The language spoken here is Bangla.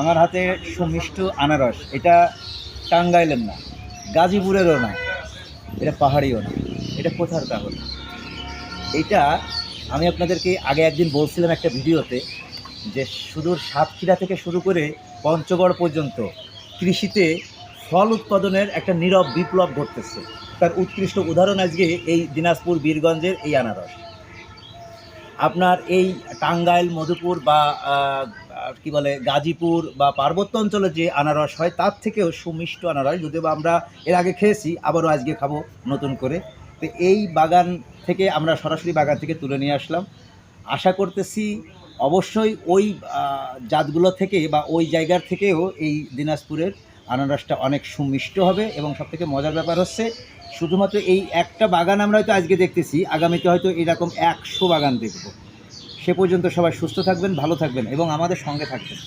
আমার হাতে সুমিষ্ট আনারস, এটা টাঙ্গাইলের না, গাজীপুরেরও না, এটা পাহাড়িও না, এটা কোথার তাহলে? এটা আমি আপনাদেরকে আগে একদিন বলছিলাম একটা ভিডিওতে যে সুদূর সাতক্ষীরা থেকে শুরু করে পঞ্চগড় পর্যন্ত কৃষিতে ফল উৎপাদনের একটা নীরব বিপ্লব ঘটতেছে। তার উৎকৃষ্ট উদাহরণ আজকে এই দিনাজপুর বীরগঞ্জের এই আনারস। আপনার এই টাঙ্গাইল, মধুপুর বা কি বলে, গাজীপুর বা পার্বত্য অঞ্চলে যে আনারস হয়, তার থেকেও সুমিষ্ট আনারস। যদিও বা আমরা এর আগে খেয়েছি, আবারও আজকে খাব নতুন করে। তো এই বাগান থেকে আমরা সরাসরি বাগান থেকে তুলে নিয়ে আসলাম। আশা করতেছি অবশ্যই ওই জাতগুলো থেকে বা ওই জায়গার থেকেও এই দিনাজপুরের আনারসটা অনেক সুমিষ্ট হবে এবং সবথেকে মজার ব্যাপার হচ্ছে, শুধুমাত্র এই একটা বাগান আমরা হয়তো আজকে দেখতেছি, আগামীতে হয়তো এরকম একশো বাগান দেখব। সে পর্যন্ত সবাই সুস্থ থাকবেন ভালো থাকবেন এবং আমাদের সঙ্গে থাকবেন।